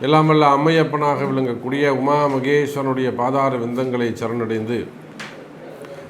எல்லாமல்ல அம்மையப்பனாக விளங்கக்கூடிய உமா மகேஸ்வரனுடைய பாதார விந்தங்களை சரணடைந்து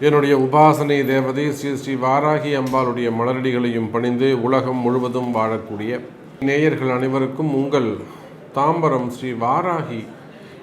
என்னுடைய உபாசனை தேவதை ஸ்ரீ ஸ்ரீ வாராகி அம்பாளுடைய மலரடிகளையும் பணிந்து உலகம் முழுவதும் வாழக்கூடிய நேயர்கள் அனைவருக்கும் உங்கள் தாம்பரம் ஸ்ரீ வாராகி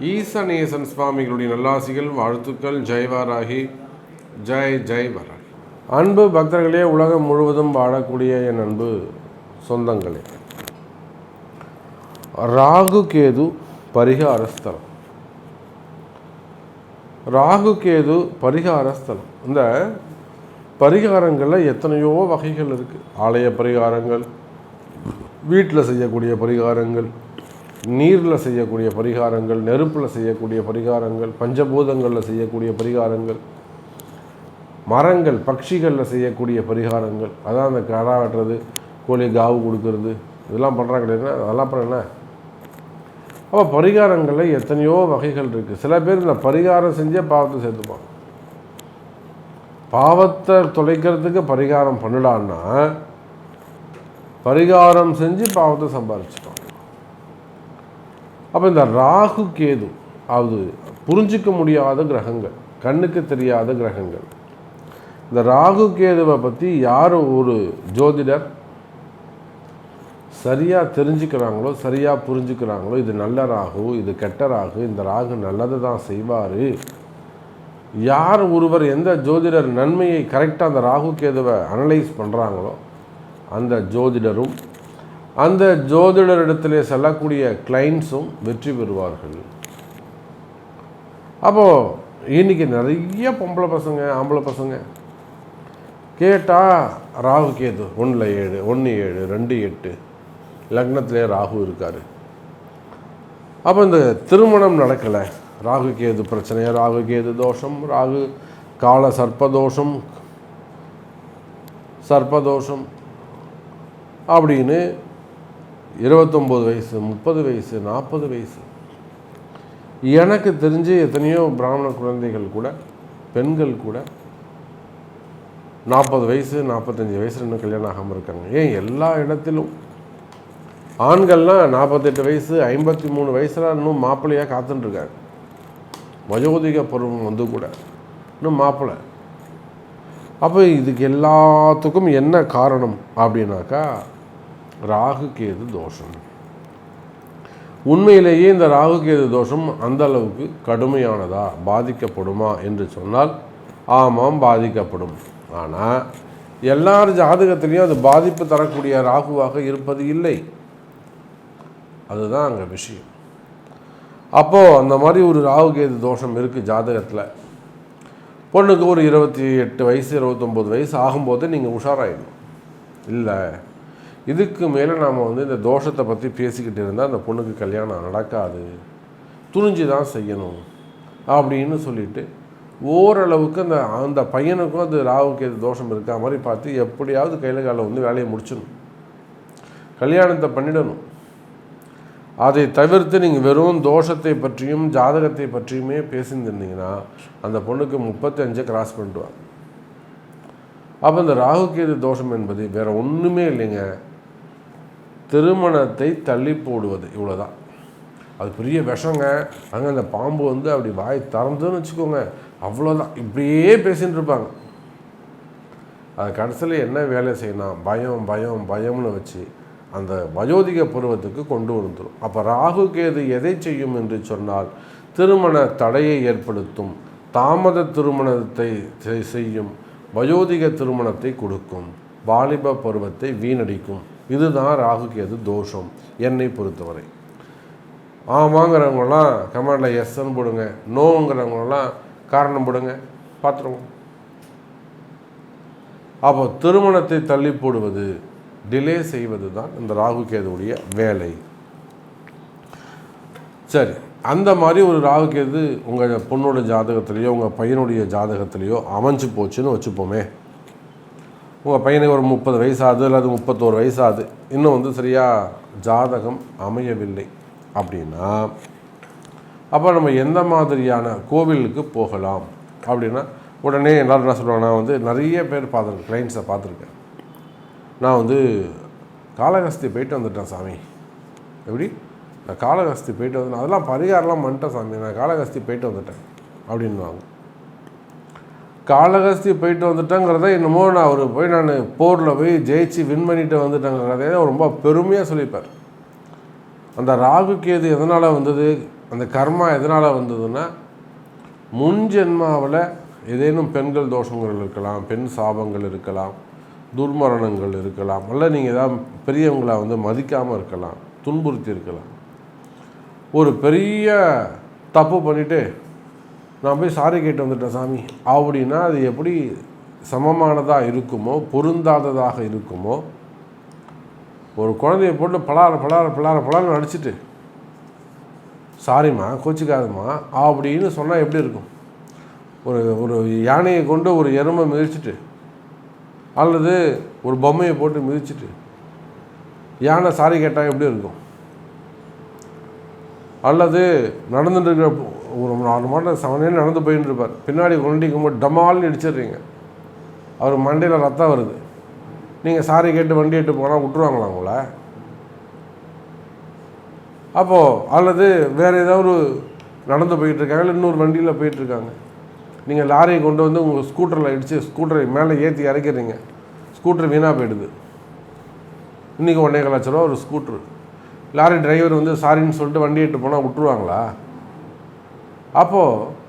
ஈசநேசன் சுவாமிகளுடைய நல்லாசிகள் வாழ்த்துக்கள். ஜெய் வாராகி. ஜெய் ஜெய் வரா அன்பு பக்தர்களே உலகம் முழுவதும் வாழக்கூடிய என் அன்பு சொந்தங்களே. ராகு கேது பரிகாரஸ்தலம். ராகு கேது பரிகாரஸ்தலம். இந்த பரிகாரங்களில் எத்தனையோ வகைகள் இருக்குது ஆலய பரிகாரங்கள் வீட்டில் செய்யக்கூடிய பரிகாரங்கள் நீரில் செய்யக்கூடிய பரிகாரங்கள் நெருப்பில் செய்யக்கூடிய பரிகாரங்கள் பஞ்சபூதங்களில் செய்யக்கூடிய பரிகாரங்கள் மரங்கள் பட்சிகளில் செய்யக்கூடிய பரிகாரங்கள். அதான் அந்த கடா வெட்டுறது கோழி காவு கொடுக்கறது இதெல்லாம் பண்ணுறாங்க என்ன? அதெல்லாம் அப்புறம் அப்போ பரிகாரங்களில் எத்தனையோ வகைகள் இருக்குது சில பேர் இந்த பரிகாரம் செஞ்சே பாவத்தை சேர்த்துப்பாங்க. பாவத்தை தொலைக்கிறதுக்கு பரிகாரம் பண்ணிடான்னா பரிகாரம் செஞ்சு பாவத்தை சம்பாரிச்சிட்டோம் அப்போ இந்த ராகு கேது அது புரிஞ்சிக்க முடியாத கிரகங்கள் கண்ணுக்கு தெரியாத கிரகங்கள் இந்த ராகு கேதுவை பற்றி யார் ஒரு ஜோதிடர் சரியாக தெரிஞ்சுக்கிறாங்களோ சரியாக புரிஞ்சுக்கிறாங்களோ இது நல்ல ராகு இது கெட்ட ராகு இந்த ராகு நல்லதை தான் செய்வார். யார் ஒருவர் எந்த ஜோதிடர் நன்மையை கரெக்டாக அந்த ராகு கேதுவை அனலைஸ் பண்ணுறாங்களோ அந்த ஜோதிடரும் அந்த ஜோதிடரிடத்திலே செல்லக்கூடிய கிளைண்ட்ஸும் வெற்றி பெறுவார்கள். அப்போது இன்னைக்கு நிறைய பொம்பளை பசங்க ஆம்பளை பசங்க கேட்டால் ராகு கேது ஒன்றில் ஏழு ஒன்று ஏழு ரெண்டு எட்டு. லக்னத்திலே ராகு இருக்கார். அப்போ இந்த திருமணம் நடக்கலை. ராகு கேது பிரச்சனை ராகு கேது தோஷம் ராகு கால சர்ப்பதோஷம் சர்ப்பதோஷம் அப்படின்னு இருபத்தொம்போது வயசு முப்பது வயசு நாற்பது வயசு. எனக்கு தெரிஞ்சு எத்தனையோ பிராமண குழந்தைகள் கூட பெண்கள் கூட நாற்பது வயசு நாற்பத்தஞ்சு வயசு இன்னும் கல்யாணம் ஆகாமல் இருக்காங்க. ஏன் எல்லா இடத்திலும்? ஆண்கள்லாம் நாற்பத்தெட்டு வயசு ஐம்பத்தி மூணு வயசில் இன்னும் மாப்பிள்ளையாக காத்துட்டுருக்காங்க வயோதிக பருவம் வந்து கூட இன்னும் மாப்பிள்ளை. அப்போ இதுக்கு எல்லாத்துக்கும் என்ன காரணம் அப்படின்னாக்கா ராகு கேது தோஷம். உண்மையிலேயே இந்த ராகு கேது தோஷம் அந்த அளவுக்கு கடுமையானதா? பாதிக்கப்படுமா? என்று சொன்னால் ஆமாம் பாதிக்கப்படும். ஆனால் எல்லார் ஜாதகத்திலையும் அது பாதிப்பு தரக்கூடிய ராகுவாக இருப்பது இல்லை. அதுதான் அங்கே விஷயம். அப்போது அந்த மாதிரி ஒரு ராகு கேது தோஷம் இருக்குது ஜாதகத்தில். பொண்ணுக்கு ஒரு இருபத்தி எட்டு வயசு இருபத்தொம்போது வயசு ஆகும்போது நீங்கள் உஷாராயிடணும். இல்லை இதுக்கு மேலே நாம் வந்து இந்த தோஷத்தை பற்றி பேசிக்கிட்டு இருந்தால் அந்த பொண்ணுக்கு கல்யாணம் நடக்காது. துணிஞ்சு தான் செய்யணும். அப்படின்னு சொல்லிட்டு ஓரளவுக்கு அந்த அந்த பையனுக்கும் அது ராவுக்கு எது தோஷம் இருக்கா மாதிரி பார்த்து எப்படியாவது கையில் காலை வந்து வேலையை முடிச்சிடணும். கல்யாணத்தை பண்ணிடணும். அதை தவிர்த்து நீங்கள் வெறும் தோஷத்தை பற்றியும் ஜாதகத்தை பற்றியுமே பேசியிருந்தீங்கன்னா அந்த பொண்ணுக்கு முப்பத்தி அஞ்சை கிராஸ் பண்ணிடுவாங்க அப்போ இந்த ராகுகேது தோஷம் என்பது வேற ஒன்றுமே இல்லைங்க. திருமணத்தை தள்ளி போடுவது இவ்வளோதான் அது பெரிய விஷங்க. அங்கே அந்த பாம்பு வந்து அப்படி வாய் திறந்துன்னு வச்சுக்கோங்க. அவ்வளோதான் இப்படியே பேசின்னு இருப்பாங்க. அது கடைசியில் என்ன வேலை செய்யணும் பயம் பயம் பயம்னு வச்சு அந்த வயோதிக பருவத்துக்கு கொண்டு வந்துடும் அப்போ ராகு கேது எதை செய்யும் என்று சொன்னால் திருமண தடையை ஏற்படுத்தும் தாமத திருமணத்தை செய்- செய்யும் வயோதிக திருமணத்தை கொடுக்கும் வாலிப பருவத்தை வீணடிக்கும். இதுதான் ராகு கேது தோஷம் என்னை பொறுத்தவரை. ஆமாங்கிறவங்களாம் கமாண்டில் எஸ்ன்னு போடுங்க நோங்கிறவங்களாம் காரணம் போடுங்க பார்த்துருவோம். அப்போ திருமணத்தை தள்ளி போடுவது டிலே செய்வது தான் இந்த ராகு கேதுவுடைய வேலை. சரி அந்த மாதிரி ஒரு ராகு கேது உங்கள் பொண்ணோட ஜாதகத்திலையோ உங்கள் பையனுடைய ஜாதகத்திலையோ அமைஞ்சு போச்சுன்னு வச்சுப்போமே. உங்கள் பையனுக்கு ஒரு முப்பது வயசாகுது அல்லது முப்பத்தோரு வயசாகுது இன்னும் வந்து சரியாக ஜாதகம் அமையவில்லை அப்படின்னா அப்போ நம்ம எந்த மாதிரியான கோவிலுக்கு போகலாம்? அப்படின்னா உடனே எல்லோரும் என்ன சொல்லுவாங்க? நான் வந்து நிறைய பேர் பார்த்துருக்கேன் கிளைண்ட்ஸை பார்த்துருக்கேன். நான் வந்து காளகஸ்தி போயிட்டு வந்துட்டேன் சாமி. எப்படி? நான் காளகஸ்தி போயிட்டு வந்து அதெல்லாம் பரிகாரம்லாம் பண்ணிட்டேன் சாமி. நான் காளகஸ்தி போயிட்டு வந்துட்டேன். அப்படின்வாங்க காளகஸ்தி போயிட்டு வந்துட்டேங்கிறத என்னமோ நான் அவர் போய் நான் போரில் போய் ஜெயிச்சு வின் பண்ணிட்டு வந்துட்டேங்கிறதே ரொம்ப பெருமையாக சொல்லிப்பார். அந்த ராகு கேது எதனால் வந்தது? அந்த கர்மா எதனால் வந்ததுன்னா முன் ஜென்மாவில் ஏதேனும் பெண்கள் தோஷங்கள் இருக்கலாம் பெண் சாபங்கள் இருக்கலாம் துர்மரணங்கள் இருக்கலாம் அல்ல நீங்கள் ஏதாவது பெரியவங்களை வந்து மதிக்காமல் இருக்கலாம் துன்புறுத்தி இருக்கலாம். ஒரு பெரிய தப்பு பண்ணிவிட்டு நான் போய் சாரி கேட்டு வந்துட்டேன் சாமி. அப்படின்னா அது எப்படி சமமானதாக இருக்குமோ பொருந்தாததாக இருக்குமோ ஒரு குழந்தைய போட்டு பலார பலார பலார பலாரம் நடிச்சிட்டு சாரிம்மா கோச்சிக்காதம்மா அப்படின்னு சொன்னால் எப்படி இருக்கும்? ஒரு ஒரு யானையை கொண்டு ஒரு எருமை மிதிச்சிட்டு அல்லது ஒரு பொம்மையை போட்டு மிதிச்சிட்டு யானை சாரி கேட்டால் எப்படி இருக்கும்? அல்லது நடந்துட்டு இருக்கிற ஒரு நாலு மாதம் செவனே நடந்து போயின்னு இருப்பார். பின்னாடி வண்டிக்கும் போது டமால்னு இடிச்சிடுறீங்க. அவர் மண்டையில் ரத்தம் வருது. நீங்கள் சாரி கேட்டு வண்டி எட்டு போனால் விட்டுருவாங்களா உங்களை? அப்போது அல்லது வேறு ஏதாவது ஒரு நடந்து போயிட்டுருக்காங்க இல்லை இன்னொரு வண்டியில் போயிட்டுருக்காங்க. நீங்கள் லாரியை கொண்டு வந்து உங்கள் ஸ்கூட்டரில் இடித்து ஸ்கூட்டரை மேலே ஏற்றி இறக்கிறீங்க ஸ்கூட்டர் வீணாக போயிடுது. இன்றைக்கி ஒன்றே லட்ச ரூபா ஒரு ஸ்கூட்ரு லாரி டிரைவர் வந்து சாரின்னு சொல்லிட்டு வண்டி எட்டு போனால் விட்டுருவாங்களா? அப்போது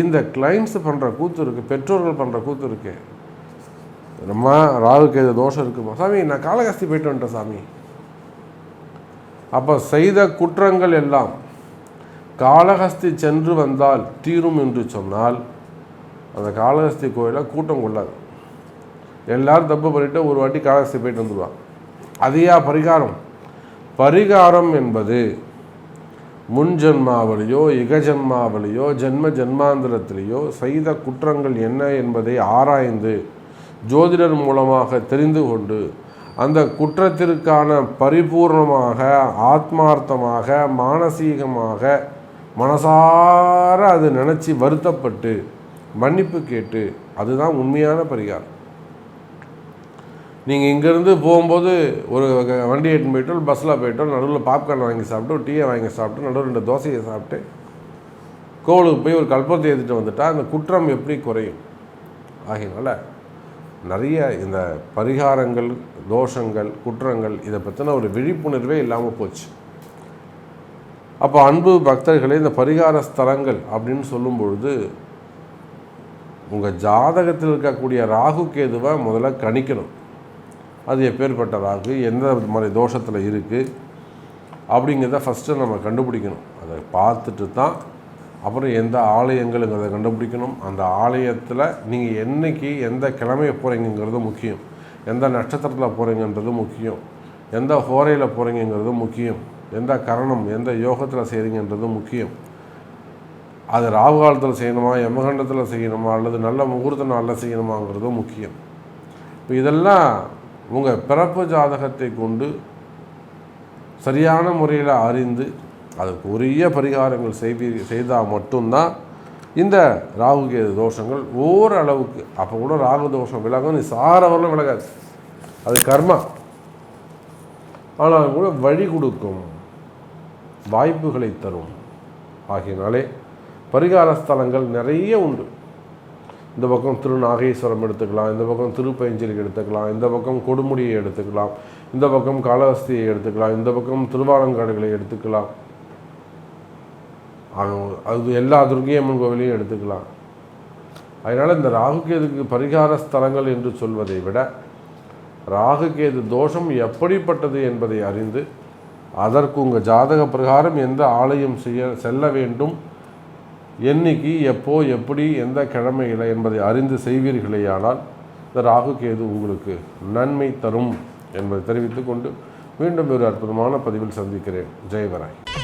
இந்த கிளைண்ட்ஸ் பண்ணுற கூத்து இருக்குது பெற்றோர்கள் பண்ணுற கூத்து இருக்குது நம்ம ராகுக்கு எது தோஷம் இருக்குமா? சாமி நான் காலகாஸ்தி போயிட்டு வந்துட்டேன் சாமி. அப்போ செய்த குற்றங்கள் எல்லாம் காளஹஸ்தி சென்று வந்தால் தீரும் என்று சொன்னால் அந்த காளஹஸ்தி கோயிலை கூட்டம் கொள்ளாது. எல்லாரும் தப்பு பண்ணிட்டு ஒரு வாட்டி காளஹஸ்தி போயிட்டு வந்துடுவான் அதையா பரிகாரம். பரிகாரம் என்பது முன் ஜென்மாவிலேயோ இகஜன்மாவிலேயோ ஜென்ம ஜென்மாந்திரத்திலேயோ செய்த குற்றங்கள் என்ன என்பதை ஆராய்ந்து ஜோதிடர் மூலமாக தெரிந்து கொண்டு அந்த குற்றத்திற்கான பரிபூர்ணமாக ஆத்மார்த்தமாக மானசீகமாக மனசார அது நினச்சி வருத்தப்பட்டு மன்னிப்பு கேட்டு அதுதான் உண்மையான பரிகாரம். நீங்கள் இங்கேருந்து போகும்போது ஒரு வண்டி எட்டுன்னு போயிட்டோம் பஸ்ஸில் போயிட்டோம் நடுவில் பாப்கார்ன் வாங்கி சாப்பிட்டு ஒரு டீயை வாங்கி சாப்பிட்டு நடுவில் ரெண்டு தோசையை சாப்பிட்டு கோவிலுக்கு போய் ஒரு கல்பத்தை எடுத்துகிட்டு வந்துட்டால் அந்த குற்றம் எப்படி குறையும்? ஆகியனால நிறைய இந்த பரிகாரங்கள் தோஷங்கள் குற்றங்கள் இதை பற்றின ஒரு விழிப்புணர்வே இல்லாமல் போச்சு. அப்போ அன்பு பக்தர்களே இந்த பரிகார ஸ்தலங்கள் அப்படின்னு சொல்லும் பொழுது உங்கள் ஜாதகத்தில் இருக்கக்கூடிய ராகு கேதுவை முதல்ல கணிக்கணும். அது எப்பேற்பட்ட ராகு எந்த மாதிரி தோஷத்தில் இருக்குது அப்படிங்கிறத ஃபஸ்ட்டு நம்ம கண்டுபிடிக்கணும். அதை பார்த்துட்டு தான் அப்புறம் எந்த ஆலயங்கள்ங்கிறத கண்டுபிடிக்கணும்? அந்த ஆலயத்தில் நீங்கள் என்றைக்கு எந்த கிழமையை போகிறீங்கிறது முக்கியம். எந்த நட்சத்திரத்தில் போகிறீங்கன்றது முக்கியம். எந்த ஹோரையில் போகிறீங்கிறது முக்கியம். எந்த கரணம் எந்த யோகத்தில் செய்கிறீங்கன்றது முக்கியம். அது ராகு காலத்தில் செய்யணுமா யமகண்டத்தில் செய்யணுமா அல்லது நல்ல முகூர்த்த நாளில் செய்யணுமாங்கிறது முக்கியம். இப்போ இதெல்லாம் உங்கள் பிறப்பு ஜாதகத்தை கொண்டு சரியான முறையில் அறிந்து அதுக்கு உரிய பரிகாரங்கள் செய்வி செய்தால் மட்டும்தான் இந்த ராகுகேது தோஷங்கள் ஓரளவுக்கு அப்போ கூட ராகு தோஷம் விலகும் நீ சாரவரெல்லாம் விலகாது. அது கர்மா. ஆனால் கூட வழி கொடுக்கும் வாய்ப்புகளை தரும். ஆகியனாலே பரிகார ஸ்தலங்கள் நிறைய உண்டு. இந்த பக்கம் திருநாகேஸ்வரம் எடுத்துக்கலாம் இந்த பக்கம் திருப்பயஞ்சலி எடுத்துக்கலாம் இந்த பக்கம் கொடுமுடியை எடுத்துக்கலாம் இந்த பக்கம் காலஹஸ்தியை எடுத்துக்கலாம் இந்த பக்கம் திருவாலங்காடுகளை எடுத்துக்கலாம். அது எல்லா துர்கியம்மன் கோவிலையும் எடுத்துக்கலாம். அதனால் இந்த ராகுகேதுக்கு பரிகார ஸ்தலங்கள் என்று சொல்வதை விட ராகுகேது தோஷம் எப்படிப்பட்டது என்பதை அறிந்து அதற்கு உங்கள் ஜாதக பிரகாரம் எந்த ஆலயம் செய்ய செல்ல வேண்டும் என்னைக்கு எப்போ எப்படி எந்த கிழமையில் என்பதை அறிந்து செய்வீர்களேயானால் இந்த ராகுகேது உங்களுக்கு நன்மை தரும் என்பதை தெரிவித்துக்கொண்டு மீண்டும் ஒரு அற்புதமான பதிவில் சந்திக்கிறேன். ஜெயவராய்.